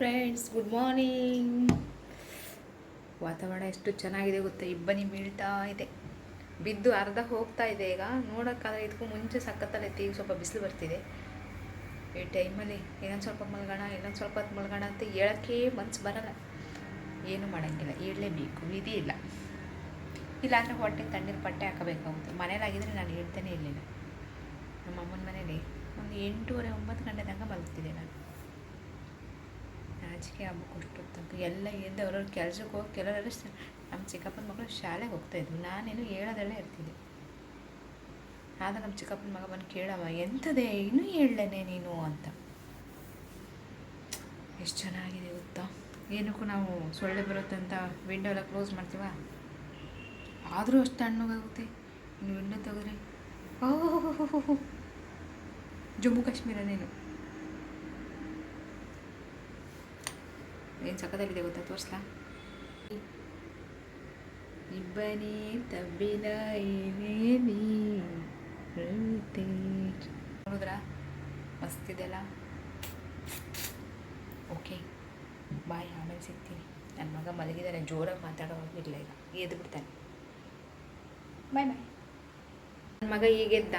Friends good morning ವಾತಾವರಣ ಎಷ್ಟು ಚೆನ್ನಾಗಿದೆ ಗೊತ್ತಾ? ಇಬ್ಬನಿ ಬೀಳ್ತಾ ಇದೆ. ಬಿದ್ದು ಅರ್ಧ ಹೋಗ್ತಾ ಇದೆ ಈಗ. ನೋಡೋಕ್ಕಾದ್ರೆ ಇದಕ್ಕೂ ಮುಂಚೆ ಸಖತ್ತಲ್ಲೈತೆ ಈಗ ಸ್ವಲ್ಪ ಬಿಸಿಲು ಬರ್ತಿದೆ. ಈ ಟೈಮಲ್ಲಿ ಇನ್ನೊಂದು ಸ್ವಲ್ಪ ಮಲ್ಗೋಣ, ಇನ್ನೊಂದು ಸ್ವಲ್ಪ ಹೊತ್ತು ಮಲ್ಗೋಣ ಅಂತ ಹೇಳೋಕ್ಕೆ ಮನ್ಸು ಬರಲ್ಲ. ಏನು ಮಾಡೋಂಗಿಲ್ಲ. ಹೇಳಲೇಬೇಕು ವಿಧಿ ಇಲ್ಲ. ಇಲ್ಲಾಂದರೆ ಹೊಟ್ಟೆ ತಣ್ಣೀರು ಪಟ್ಟೆ ಹಾಕಬೇಕಾಗುತ್ತೆ. ಮನೇಲಾಗಿದ್ದರೆ ನಾನು ಹೇಳ್ತಾನೆ ಇರಲಿಲ್ಲ. ನಮ್ಮ ಅಮ್ಮನ ಮನೇಲಿ ಒಂದು ಎಂಟೂವರೆ ಒಂಬತ್ತು ಗಂಟೆ ತನಕ ಮಲಗ್ತಿದ್ದೆ ನಾನು. ನಾಚಿಕೆ ಹಬ್ಬಕ್ಕೆ ಅಷ್ಟು ತನಕ ಎಲ್ಲ ಎದ್ದು ಅವ್ರವ್ರ ಕೆಲ್ಸಕ್ಕೆ ಹೋಗಿ ಕೆಲವರೆಲ್ಲ ನಮ್ಮ ಚಿಕ್ಕಪ್ಪನ ಮಗಳು ಶಾಲೆಗೆ ಹೋಗ್ತಾಯಿದ್ವಿ ನಾನೇನು ಹೇಳೋದಲ್ಲೇ ಇರ್ತಿದ್ದೆ ಆಗ ನಮ್ಮ ಚಿಕ್ಕಪ್ಪನ ಮಗ ಬಂದು ಕೇಳವ ಎಂಥದೇ ಇನ್ನೂ ಹೇಳಲೇನೆ ನೀನು ಅಂತ. ಎಷ್ಟು ಚೆನ್ನಾಗಿದೆ ಗೊತ್ತಾ? ಏನಕ್ಕೂ ನಾವು ಸೊಳ್ಳೆ ಬರುತ್ತಂತ ವಿಂಡೋ ಎಲ್ಲ ಕ್ಲೋಸ್ ಮಾಡ್ತೀವ? ಆದರೂ ಅಷ್ಟು ಹಣ್ಣುಗಾಗುತ್ತೆ ಇನ್ನು ವಿಂಡೋ ತೆಗೆದ್ರೆ ಓ ಜಮ್ಮು ಕಾಶ್ಮೀರನೇನು? ಏನು ಸಖತ್ತಾಗಿದೆ ಗೊತ್ತಾ? ತೋರಿಸ್ಲಾ? ಇಬ್ಬನಿ ತಬ್ಬಿನ ನೋಡಿದ್ರಾ? ಮಸ್ತಿದೆಲ್ಲ. ಓಕೆ, ಬಾಯ್, ಆಮೇಲೆ ಸಿಗ್ತೀನಿ. ನನ್ನ ಮಗ ಮಲಗಿದ್ದಾನೆ ಜೋರಾಗಿ ಮಾತಾಡೋಗಿಲ್ಲ ಈಗ ಎದ್ದು ಬಿಡ್ತಾನೆ. ಬಾಯ್ ಬಾಯ್. ನನ್ನ ಮಗ ಈಗ ಎದ್ದ.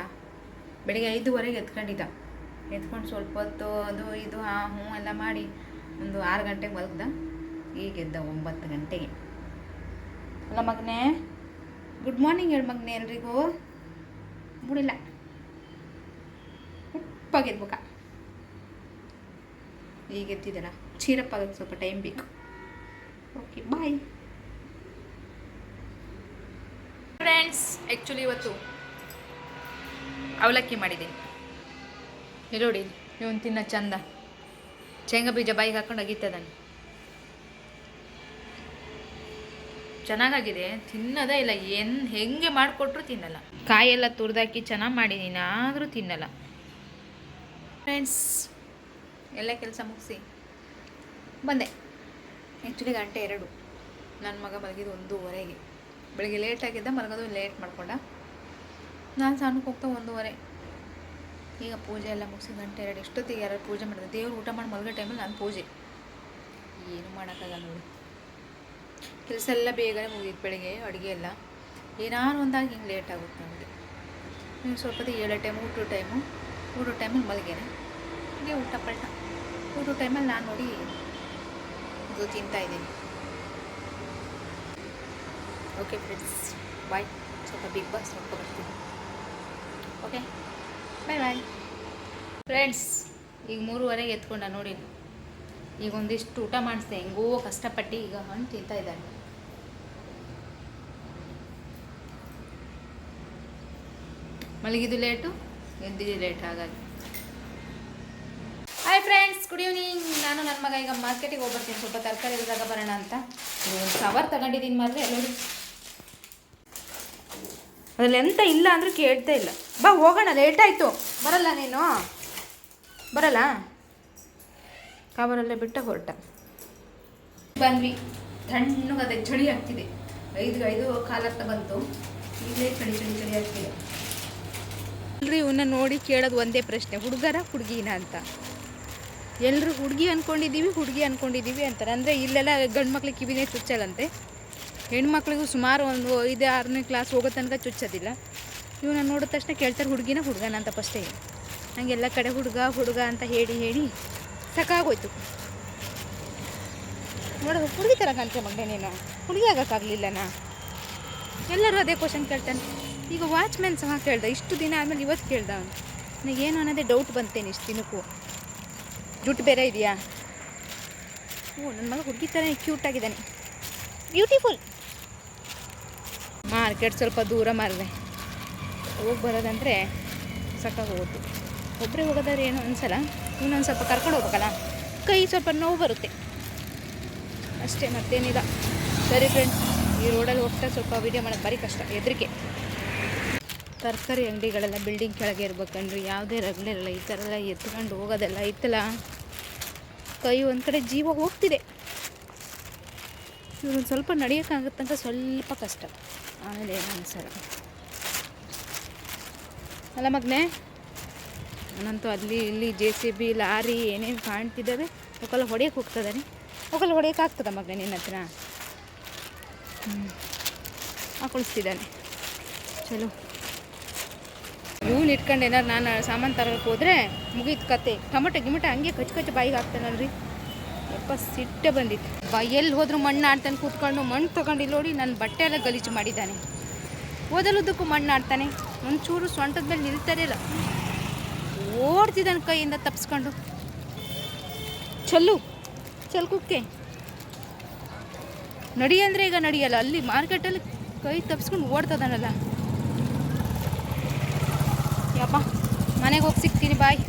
ಬೆಳಿಗ್ಗೆ ಐದುವರೆಗೆ ಎತ್ಕೊಂಡಿದ್ದ. ಎತ್ಕೊಂಡು ಸ್ವಲ್ಪ ಹೊತ್ತು ಅದು ಇದು ಹಾಂ ಹ್ಞೂ ಎಲ್ಲ ಮಾಡಿ ಒಂದು ಆರು ಗಂಟೆಗೆ ಮಲಗ್ದ ಈಗ ಎದ್ದ ಒಂಬತ್ತು ಗಂಟೆಗೆ. ಅಲ್ಲ ಮಗನೇ. ಗುಡ್ ಮಾರ್ನಿಂಗ್ ಹೇಳು ಮಗನೇ ಎಲ್ರಿಗೂ. ಬಿಡಿಲ್ಲ ಉಪ್ಪಾಗಿರ್ಬೇಕ ಈಗ ಎದ್ದಿದ್ದಲ್ಲ. ಚೀರಪ್ಪ ಆಗೋಕ್ಕೆ ಸ್ವಲ್ಪ ಟೈಮ್ ಬೇಕು. ಓಕೆ ಬಾಯ್ ಫ್ರೆಂಡ್ಸ್ ಆ್ಯಕ್ಚುಲಿ ಇವತ್ತು ಅವಲಕ್ಕಿ ಮಾಡಿದ್ದೀನಿ. ಇಲ್ಲಿ ನೋಡಿ ಇವನು ತಿನ್ನೋ ಚಂದ. ಶೇಂಗಾ ಬೀಜ ಬಾಯಿಗೆ ಹಾಕೊಂಡು ಅಗಿತದಾನೆ ಚೆನ್ನಾಗಾಗಿದೆ, ತಿನ್ನೋದೇ ಇಲ್ಲ, ಏನು ಹೆಂಗೆ ಮಾಡಿಕೊಟ್ರು ತಿನ್ನಲ್ಲ. ಕಾಯೆಲ್ಲ ತುರಿದಾಕಿ ಚೆನ್ನಾಗಿ ಮಾಡಿದ್ದೀನಿ ಆದರೂ ತಿನ್ನಲ್ಲ. ಫ್ರೆಂಡ್ಸ್ ಎಲ್ಲ ಕೆಲಸ ಮುಗಿಸಿ. ಬಂದೆ. ಆ್ಯಕ್ಚುಲಿ ಗಂಟೆ ಎರಡು. ನನ್ನ ಮಗ ಮಲಗಿದ್ದು ಒಂದೂವರೆಗೆ. ಬೆಳಿಗ್ಗೆ ಲೇಟಾಗಿದ್ದ ಮಲಗೋದು ಲೇಟ್ ಮಾಡ್ಕೊಂಡ. ನಾನು ಸಣ್ಣಕ್ಕೆ ಹೋಗ್ತಾ ಒಂದೂವರೆ. ಈಗ ಪೂಜೆ ಎಲ್ಲ ಮುಗಿಸಿ ಗಂಟೆ ಎರಡು, ಎಷ್ಟೊತ್ತಿಗೆ ಯಾರು ಪೂಜೆ ಮಾಡಿದೆ ದೇವ್ರು ಊಟ ಮಾಡಿ ಮಲಗೋ ಟೈಮಲ್ಲಿ ನಾನು ಪೂಜೆ. ಏನು ಮಾಡೋಕ್ಕಾಗಲ್ಲ ನೋಡಿ. ಕೆಲಸ ಎಲ್ಲ ಬೇಗನೆ ಮುಗೀತು ಬೆಳಿಗ್ಗೆ, ಅಡುಗೆ ಎಲ್ಲ. ಏನಾರು ಒಂದಾಗಿ ಹಿಂಗೆ ಲೇಟ್ ಆಗುತ್ತೆ ನನಗೆ ನೀವು ಸ್ವಲ್ಪ ಹೊತ್ತಿಗೆ ಏಳೋ ಟೈಮು ಊಟದ ಟೈಮು ಊಟದ ಟೈಮಲ್ಲಿ ಮಲಗೇನೆ. ಹೀಗೆ ಊಟ ಪಲ್ಟ. ಊಟದ ಟೈಮಲ್ಲಿ ನಾನು ನೋಡಿ ಇದು ತಿಂತಾಯಿದ್ದೀನಿ ಓಕೆ ಫ್ರೆಂಡ್ಸ್ ಬಾಯ್ ಸ್ವಲ್ಪ ಬಿಗ್ ಬಾಸ್ ನೋಡ್ಕೊಬರ್ತೀನಿ ಓಕೆ ಬಾಯ್ ಬಾಯ್ ಫ್ರೆಂಡ್ಸ್ ಈಗ ಮೂರುವರೆಗೆ ಎತ್ಕೊಂಡ ನೋಡಿ. ಈಗ ಒಂದಿಷ್ಟು ಊಟ ಮಾಡಿಸ್ದೆ. ಹೆಂಗೋ ಕಷ್ಟಪಟ್ಟು ಈಗ ಹಣ್ಣು ತಿಂತಾ ಇದ್ದಾನೆ. ಮಲಗಿದ್ದು ಲೇಟು, ಎದ್ದಿದ್ದು ಲೇಟ್ ಹಾಗಾಗಿ. ಹಾಯ್ ಫ್ರೆಂಡ್ಸ್ ಗುಡ್ ಈವ್ನಿಂಗ್ ನಾನು ನನ್ನ ಮಗ. ಈಗ ಮಾರ್ಕೆಟಿಗೆ ಹೋಗ್ಬರ್ತೀನಿ. ಸ್ವಲ್ಪ ತರಕಾರಿ ಇಲ್ದಾಗ ಬರೋಣ ಅಂತ. ಕವರ್ ತಗೊಂಡಿದ್ದೀನಿ ಮಾತ್ರ ನೋಡಿ. ಅದ್ರಲ್ಲಿ ಎಂತ ಇಲ್ಲ ಅಂದ್ರೆ ಕೇಳ್ತಾ ಇಲ್ಲ. ಬಾ ಹೋಗೋಣ ಲೇಟ್ ಆಯಿತು. ಬರಲ್ಲ ನೀನು? ಬರಲ್ಲ? ಕಾಬರಲ್ಲೇ ಬಿಟ್ಟ ಹೊರಟ. ಬಂದ್ವಿ. ತಣ್ಣಗದೆ ಚಳಿ ಆಗ್ತಿದೆ. ಐದು ಐದು ಕಾಲತ್ತ ಬಂತು. ಈಗಲೇ ಚಳಿ ಚಳಿ ಚಳಿ ಆಗ್ತಿದೆ. ಎಲ್ಲರೂ ಇವನ್ನ ನೋಡಿ ಕೇಳೋದು ಒಂದೇ ಪ್ರಶ್ನೆ ಹುಡುಗರ ಹುಡುಗಿನ ಅಂತ? ಎಲ್ಲರೂ ಹುಡುಗಿ ಅಂದ್ಕೊಂಡಿದ್ದೀವಿ ಹುಡುಗಿ ಅಂದ್ಕೊಂಡಿದ್ದೀವಿ ಅಂತಾರೆ. ಅಂದರೆ ಇಲ್ಲೆಲ್ಲ ಗಂಡು ಮಕ್ಳಿಗೆ ಕಿವಿನೇ ಚುಚ್ಚಲ್ಲಂತೆ? ಹೆಣ್ಮಕ್ಳಿಗೂ ಸುಮಾರು ಒಂದು ಐದು, ಆರನೇ ಕ್ಲಾಸ್ ಹೋಗೋ ತನಕ ಚುಚ್ಚೋದಿಲ್ಲ. ಇವನ್ನ ನೋಡಿದ ತಕ್ಷಣ ಕೇಳ್ತಾರೆ, ಹುಡುಗಿನ ಹುಡುಗನ ಅಂತ ಫಸ್ಟೇ ನಂಗೆ ಎಲ್ಲ ಕಡೆ ಹುಡುಗ ಹುಡುಗ ಅಂತ ಹೇಳಿ ಹೇಳಿ ಸಾಕಾಗೋಯ್ತು. ನೋಡೋದು ಹುಡುಗಿ ಥರ ಕಾಣ್ತೆ ಮಗನೇ ನೀನು. ಹುಡುಗಿ ಆಗೋಕ್ಕಾಗಲಿಲ್ಲನಾ? ಎಲ್ಲರೂ ಅದೇ ಕ್ವಶನ್ ಕೇಳ್ತಾನೆ. ಈಗ ವಾಚ್ಮ್ಯಾನ್ ಸಹ ಕೇಳ್ದೆ, ಇಷ್ಟು ದಿನ ಆದಮೇಲೆ ಇವತ್ತು ಕೇಳ್ದ ಅವನು. ನನಗೇನು ಅನ್ನೋದೇ ಡೌಟ್ ಬಂತೇನೆ ಇಷ್ಟು ದಿನಕ್ಕೂ? ಜುಟ್ಟು ಬೇರೆ ಇದೆಯಾ? ಓ ನನ್ನ ಮಗ ಹುಡುಗಿ ಥರ ಕ್ಯೂಟ್ ಆಗಿದ್ದಾನೆ. ಬ್ಯೂಟಿಫುಲ್ ಮಾರ್ಕೆಟ್ ಸ್ವಲ್ಪ ದೂರ ಮಾರಿದೆ ಹೋಗಿ ಬರೋದಂದರೆ ಹೋಗುತ್ತೆ ಒಬ್ಬರೇ ಹೋಗೋದಾದ್ರೆ ಏನೋ ಅನ್ಸಲ್ಲ ಇನ್ನೊಂದು ಸ್ವಲ್ಪ ಕರ್ಕೊಂಡು ಹೋಗ್ಬೇಕಲ್ಲ? ಕೈ ಸ್ವಲ್ಪ ನೋವು ಬರುತ್ತೆ. ಅಷ್ಟೇ ಮತ್ತೇನಿಲ್ಲ. ಸರಿ ಫ್ರೆಂಡ್ಸ್ ಈ ರೋಡಲ್ಲಿ ಹೋಗ್ತಾ ಸ್ವಲ್ಪ ವೀಡಿಯೋ ಮಾಡೋದು ಭಾರಿ ಕಷ್ಟ. ಹೆದರಿಕೆ. ತರಕಾರಿ ಅಂಗಡಿಗಳೆಲ್ಲ ಬಿಲ್ಡಿಂಗ್ ಕೆಳಗೆ ಇರ್ಬೇಕಂದ್ರೆ ಯಾವುದೇ ರಗಳೆ ಇರಲ್ಲ, ಈ ಥರ ಎಲ್ಲ ಎತ್ಕೊಂಡು ಹೋಗೋದೆಲ್ಲ ಇತ್ತಲ್ಲ ಕೈ ಒಂದು ಕಡೆ ಜೀವ ಹೋಗ್ತಿದೆ. ಇವ್ರೊಂದು ಸ್ವಲ್ಪ ನಡೆಯೋಕ್ಕಾಗತ್ತಂತ ಸ್ವಲ್ಪ ಕಷ್ಟ. ಆಮೇಲೆ ಏನು ಸರ. ಅಲ್ಲ ಮಗನೇ ನಾನಂತೂ ಅಲ್ಲಿ ಇಲ್ಲಿ ಜೆ ಸಿ ಬಿ ಲಾರಿ ಏನೇನು ಕಾಣ್ತಿದ್ದಾವೆ ಅವಕ್ಕೆಲ್ಲ ಹೊಡೆಯಕ್ಕೆ ಹೋಗ್ತದಾನೆ ಅವಕ್ಕೆಲ್ಲ ಹೊಡೆಯಕ್ಕೆ ಆಗ್ತದ ಮಗನೇ ನಿನ್ನ ಹತ್ರ? ಹಾಕೊಳಿಸ್ತಿದ್ದಾನೆ ಚಲೋ. ಇವ್ನು ಇಟ್ಕೊಂಡು ಏನಾರು ನಾನು ಸಾಮಾನು ತರಕ್ಕೆ ಹೋದರೆ ಮುಗೀತು ಕತೆ. ಟಮಟೆ ಗಿಮಟ ಹಂಗೆ ಕಚ್ಚು ಕಚ್ಚು ಬಾಯಿಗೆ ಹಾಕ್ತಾನಲ್ರಿ. ಯಪ್ಪ ಸಿಟ್ಟೆ ಬಂದಿತ್ತು. ಎಲ್ಲಿ ಹೋದ್ರು ಮಣ್ಣು ಆಡ್ತಾನೆ ಕೂತ್ಕೊಂಡು, ಮಣ್ಣು ತೊಗೊಂಡು ಇಲ್ಲಿ ನೋಡಿ ನನ್ನ ಬಟ್ಟೆ ಎಲ್ಲ ಗಲೀಜು ಮಾಡಿದ್ದಾನೆ. ಓದಲುದಕ್ಕೂ ಮಣ್ಣು ಆಡ್ತಾನೆ. ಒಂಚೂರು ಸೊಂಟದ ಮೇಲೆ ನಿಲ್ತಾರೆ ಇಲ್ಲ. ಓಡ್ತಿದ್ದಾನೆ ಕೈಯಿಂದ ತಪ್ಸ್ಕೊಂಡು. ಚಲ್ಲು, ಚಲ್ ಕುಕ್ಕೆ. ನಡಿ ಅಂದರೆ ಈಗ ನಡಿಯಲ್ಲ. ಅಲ್ಲಿ ಮಾರ್ಕೆಟಲ್ಲಿ ಕೈ ತಪ್ಸ್ಕೊಂಡು ಓಡ್ತದಾನಲ್ಲ ಯಪ್ಪ, ಮನೆಗೆ ಹೋಗಿ ಸಿಗ್ತೀನಿ, ಬಾಯ್.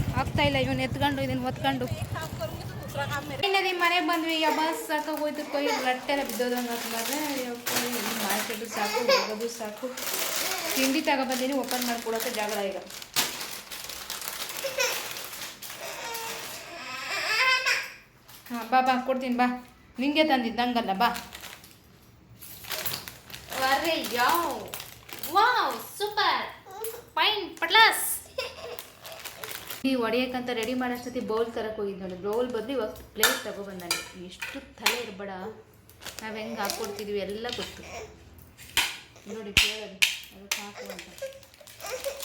ಇಲ್ಲ, ಇವನು ಎತ್ಕೊಂಡು ಇದನ್ನು ಒತ್ಕೊಂಡು ಇನ್ನದಿ ಮನೆಗೆ ಬಂದ್ವಿ, ಯಬ್ಬ ಸಾಕಾಗೋಯ್ತು ಕೈ ರಟ್ಟೆಲ್ಲ ಬಿದ್ದೋದಂಗೆ ಹಾಕ್ಬಾರ್ದೆ ಯಪ್ಪ ಮಾರ್ಕೆಟು ಸಾಕು, ಹೋಗೋದು ಸಾಕು. ತಿಂಡಿ ತಗೊಬಂದಿನಿ, ಓಪನ್ ಮಾಡ್ಕೊಡೋಕೆ ಜಾಗ ಈಗ. ಹಾಂ, ಬಾ ಬಾ, ಕೊಡ್ತೀನಿ, ಬಾ. ನಿಂಗೆ ತಂದಿದ್ದಂಗಲ್ಲ ಬಾ. ಅರೆ, ಯಾವ್? Wow, super. ಫೈನ್ ಪಟ್ಲಾಸ್ ಈ ಒಡೆಯಕ್ಕಂತ ರೆಡಿ ಮಾಡೋಷ್ಟೊತ್ತಿ ಬೌಲ್ ತರಕ್ಕೆ ಹೋಗಿದ್ದು ನೋಡಿ. ಬೌಲ್ ಬದಲು ಇವಾಗ ಪ್ಲೇಟ್ ತಗೊಬಂದಾನೆ ಎಷ್ಟು ತಲೆ ಇರಬೇಡ. ನಾವು ಹೆಂಗೆ ಹಾಕ್ಕೊಡ್ತಿದ್ವಿ ಎಲ್ಲ ಗೊತ್ತು. ನೋಡಿ, ಕೇಳೋದು. ಅದಕ್ಕೆ ಹಾಕು ಅಂತ.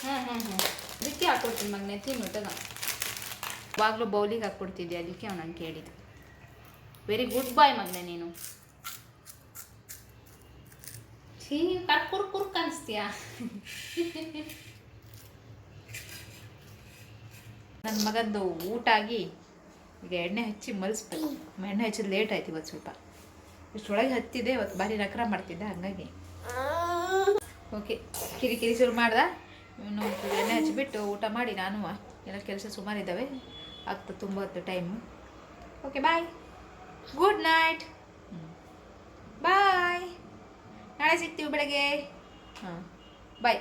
ಹಾಂ ಹಾಂ ಹಾಂ. ಅದಕ್ಕೆ ಹಾಕ್ಕೊಡ್ತೀನಿ ಮಗ ನೆತ್ತಿ ತಗ ಯಾವಾಗಲೂ ಬೌಲಿಗೆ ಹಾಕ್ಕೊಡ್ತಿದ್ದೆ ಅದಕ್ಕೆ ಅವ್ನು ನಂಗೆ ಕೇಳಿದ್ದು. ವೆರಿ ಗುಡ್ ಬಾಯ್ ಮಗನೆ ನೀನು. ಛೀ ಕರ್ ಕುರ್ ಕುರ್ಕ್ ಅನಿಸ್ತೀಯಾ? ನನ್ನ ಮಗಂದು ಊಟ ಆಗಿ ಈಗ ಎಣ್ಣೆ ಹಚ್ಚಿ ಮಲಿಸ್ಬೇಕು. ಎಣ್ಣೆ ಹಚ್ಚಿದ ಲೇಟ್ ಆಯ್ತು ಇವತ್ತು ಸ್ವಲ್ಪ. ಇಷ್ಟೊಳಗೆ ಹತ್ತಿದೆ, ಇವತ್ತು ಭಾರಿ ನಕರ ಮಾಡ್ತಿದ್ದೆ, ಹಂಗಾಗಿ. ಓಕೆ ಕಿರಿಕಿರಿ ಶುರು ಮಾಡ್ದ? ಇವನು ಎಣ್ಣೆ ಹಚ್ಚಿಬಿಟ್ಟು ಊಟ ಮಾಡಿ ನಾನು, ಎಲ್ಲ ಕೆಲಸ ಸುಮಾರಿದ್ದಾವೆ ಆಗ್ತದೆ ತುಂಬ ಹೊತ್ತು time okay bye good night bye ನಾಳೆ ಸಿಗ್ತೀವಿ ಬೆಳಗ್ಗೆ. ಹಾಂ ಬಾಯ್